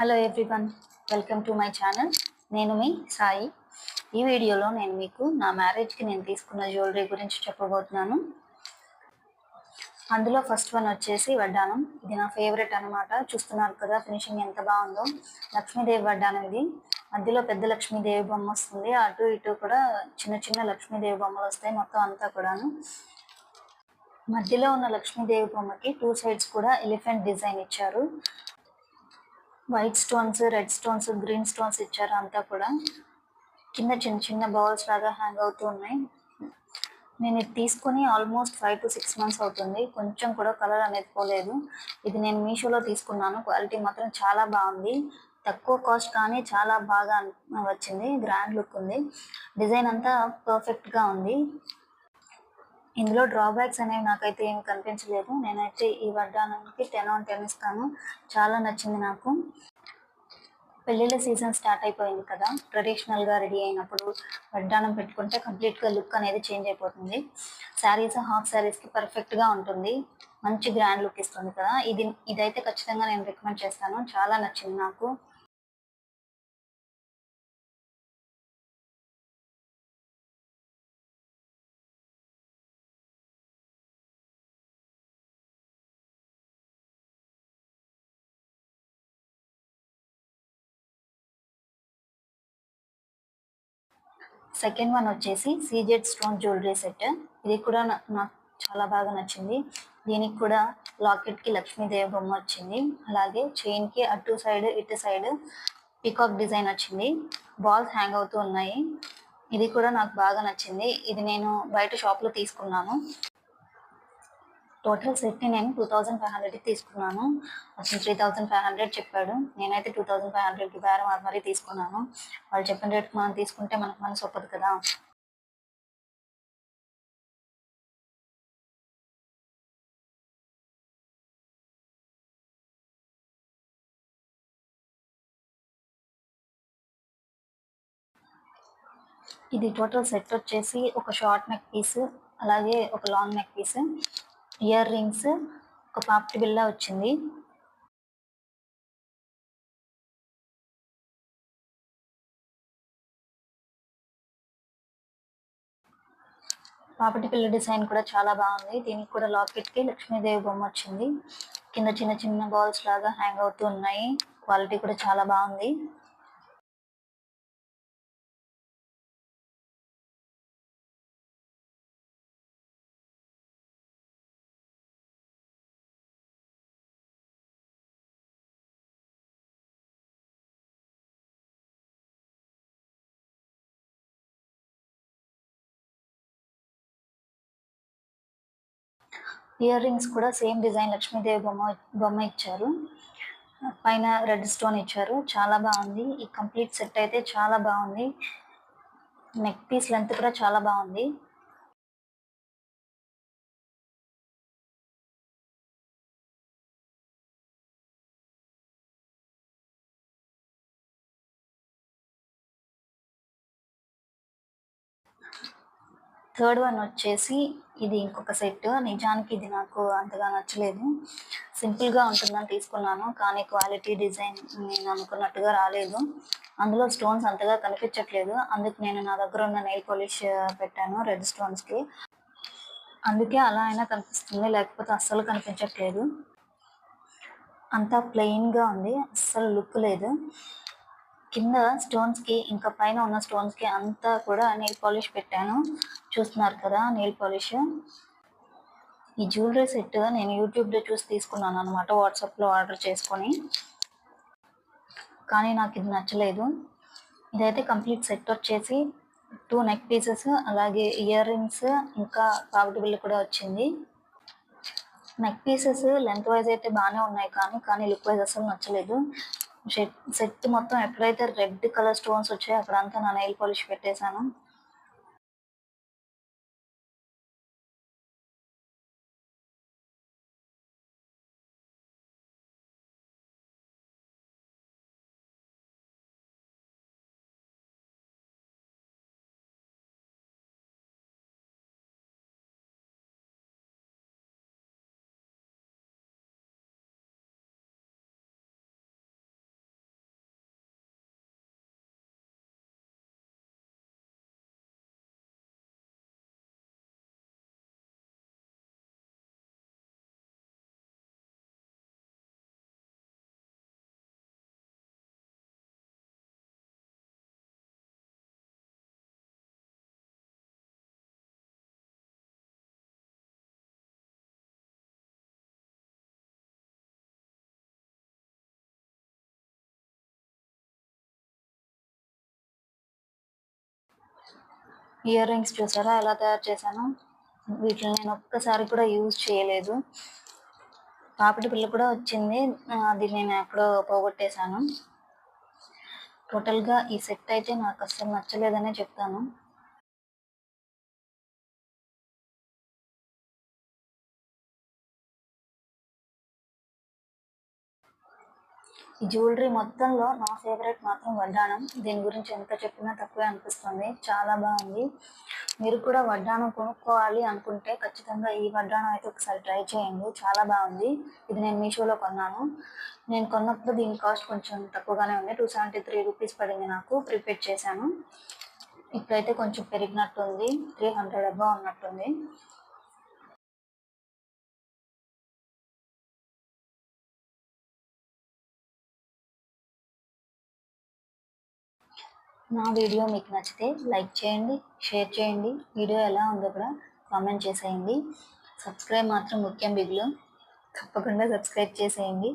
Hello everyone welcome to my channel నేను మీ సాయి. ఈ వీడియోలో నేను మీకు నా మ్యారేజ్కి నేను తీసుకున్న జ్యువెలరీ గురించి చెప్పబోతున్నాను. అందులో ఫస్ట్ వన్ వచ్చేసి వడ్డానం ఇది నా ఫేవరెట్ అనమాట చూస్తున్నారు కదా ఫినిషింగ్ ఎంత బాగుందో. లక్ష్మీదేవి వడ్డానం ఇది. మధ్యలో పెద్ద లక్ష్మీదేవి బొమ్మ వస్తుంది. అటు ఇటు కూడా చిన్న చిన్న లక్ష్మీదేవి బొమ్మలు వస్తాయి మొత్తం అంతా కూడాను. మధ్యలో ఉన్న లక్ష్మీదేవి బొమ్మకి టూ సైడ్స్ కూడా ఎలిఫెంట్ డిజైన్ ఇచ్చారు. White stones red stones green stones ఇచ్చారు అంతా కూడా. కింద చిన్న చిన్న బౌల్స్ లాగా హ్యాంగ్ అవుతూ ఉన్నాయి. నేను ఇది తీసుకొని almost five to six months అవుతుంది. కొంచెం కూడా కలర్ అనేది పోలేదు. ఇది నేను మీషోలో తీసుకున్నాను. క్వాలిటీ మాత్రం చాలా బాగుంది. తక్కువ కాస్ట్ కానీ చాలా బాగా వచ్చింది. గ్రాండ్ లుక్ ఉంది. డిజైన్ అంతా పర్ఫెక్ట్గా ఉంది. ఇందులో డ్రాబ్యాక్స్ అనేవి నాకైతే ఏమి కనిపించలేదు. నేనైతే ఈ వడ్డానానికి టెన్ ఆన్ టెన్ ఇస్తాను. చాలా నచ్చింది నాకు. పెళ్ళిళ్ళ సీజన్ స్టార్ట్ అయిపోయింది కదా. ట్రెడిషనల్గా రెడీ అయినప్పుడు వడ్డానం పెట్టుకుంటే కంప్లీట్గా లుక్ అనేది చేంజ్ అయిపోతుంది. శారీస్ హాఫ్ శారీస్కి పర్ఫెక్ట్గా ఉంటుంది. మంచి గ్రాండ్ లుక్ ఇస్తుంది కదా. ఇది ఇదైతే ఖచ్చితంగా నేను రికమెండ్ చేస్తాను. చాలా నచ్చింది నాకు. సెకండ్ వన్ వచ్చేసి సీజెడ్ స్టోన్ జ్యువెలరీ సెట్. ఇది కూడా నాకు చాలా బాగా నచ్చింది. దీనికి కూడా లాకెట్కి లక్ష్మీదేవి బొమ్మ వచ్చింది. అలాగే చైన్కి అటు సైడ్ ఇటు సైడ్ పికాక్ డిజైన్ వచ్చింది. బాల్స్ హ్యాంగ్ అవుతూ ఉన్నాయి. ఇది కూడా నాకు బాగా నచ్చింది. ఇది నేను బయట షాప్లో తీసుకున్నాను. టోటల్ సెట్ని నేను టూ థౌజండ్ ఫైవ్ హండ్రెడ్కి తీసుకున్నాను. అసలు త్రీ థౌజండ్ ఫైవ్ హండ్రెడ్ చెప్పాడు. నేనైతే టూ థౌజండ్ ఫైవ్ హండ్రెడ్కి బేరం మరీ తీసుకున్నాను. వాళ్ళు చెప్పిన రేటు మనం తీసుకుంటే మనకు మనసు ఒప్పదు కదా. ఇది టోటల్ సెట్ వచ్చేసి ఒక షార్ట్ నెక్ పీస్ అలాగే ఒక long neck piece. Earrings ఒక పాపటి బిల్లా వచ్చింది. పాపటి పిల్ల డిజైన్ కూడా చాలా బాగుంది. దీనికి కూడా లాకెట్కి లక్ష్మీదేవి బొమ్మ వచ్చింది. కింద చిన్న చిన్న బాల్స్ లాగా హ్యాంగ్ అవుతూ ఉన్నాయి. క్వాలిటీ కూడా చాలా బాగుంది. ఇయర్ రింగ్స్ కూడా సేమ్ డిజైన్ లక్ష్మీదేవి బొమ్మ బొమ్మ ఇచ్చారు. పైన రెడ్ స్టోన్ ఇచ్చారు. చాలా బాగుంది. ఈ కంప్లీట్ సెట్ అయితే చాలా బాగుంది. నెక్ పీస్ లెంత్ కూడా చాలా బాగుంది. థర్డ్ వన్ వచ్చేసి ఇది ఇంకొక సెట్. నిజానికి ఇది నాకు అంతగా నచ్చలేదు. సింపుల్గా ఉంటుందని తీసుకున్నాను కానీ క్వాలిటీ డిజైన్ నేను అనుకున్నట్టుగా రాలేదు. అందులో స్టోన్స్ అంతగా కనిపించట్లేదు. అందుకు నేను నా దగ్గర ఉన్న నెయిల్ పాలిష్ పెట్టాను రెడ్ స్టోన్స్కి అందుకే అలా అయినా కనిపిస్తుంది లేకపోతే అస్సలు కనిపించట్లేదు. అంతా ప్లెయిన్గా ఉంది అస్సలు లుక్ లేదు. కింద స్టోన్స్కి ఇంకా పైన ఉన్న స్టోన్స్కి అంతా కూడా నెయిల్ పాలిష్ పెట్టాను. చూస్తున్నారు కదా నెయిల్ పాలిష్ ఈ జ్యువెలరీ సెట్ నేను యూట్యూబ్లో చూసి తీసుకున్నాను అనమాట వాట్సాప్లో ఆర్డర్ చేసుకొని. కానీ నాకు ఇది నచ్చలేదు. ఇదైతే కంప్లీట్ సెట్ వచ్చేసి టూ నెక్ పీసెస్ అలాగే ఇయర్ రింగ్స్ ఇంకా పావిటి బిల్లు కూడా వచ్చింది. నెక్ పీసెస్ లెంత్ వైజ్ అయితే బాగానే ఉన్నాయి కానీ కానీ లుక్ వైజ్ అసలు నచ్చలేదు. సెట్ మొత్తం ఎక్కడైతే రెడ్ కలర్ స్టోన్స్ వచ్చాయో అక్కడంతా నా నెయిల్ పాలిష్ పెట్టేశాను. ఇయర్ రింగ్స్ చూసారా? ఎలా తయారు చేశాను? వీటిని నేను ఒక్కసారి కూడా యూజ్ చేయలేదు. పాపిటి పిల్ల కూడా వచ్చింది. అది నేను ఎక్కడో పోగొట్టేశాను. టోటల్గా ఈ సెట్ అయితే నాకు అస్సలు నచ్చలేదనే చెప్తాను. జ్యువెలరీ మొత్తంలో నా ఫేవరెట్ మాత్రం వడ్డానం దీని గురించి ఎంత చెప్పినా తక్కువే అనిపిస్తుంది. చాలా బాగుంది. మీరు కూడా వడ్డానం కొనుక్కోవాలి అనుకుంటే ఖచ్చితంగా ఈ వడ్డానం అయితే ఒకసారి ట్రై చేయండి. చాలా బాగుంది. ఇది నేను మీషోలో కొన్నాను. నేను కొన్నప్పుడు దీని కాస్ట్ కొంచెం తక్కువగానే ఉంది. టూ సెవెంటీ త్రీ రూపీస్ పడింది నాకు. ప్రిపేర్ చేశాను. ఇప్పుడైతే కొంచెం పెరిగినట్టుంది. త్రీ హండ్రెడ్ అబ్బా ఉన్నట్టుంది. నా వీడియో మీకు నచ్చితే లైక్ చేయండి షేర్ చేయండి. వీడియో ఎలా ఉందో కూడా కామెంట్ చేసేయండి. సబ్స్క్రైబ్ మాత్రం ముఖ్యం బిగులు. తప్పకుండా సబ్స్క్రైబ్ చేసేయండి.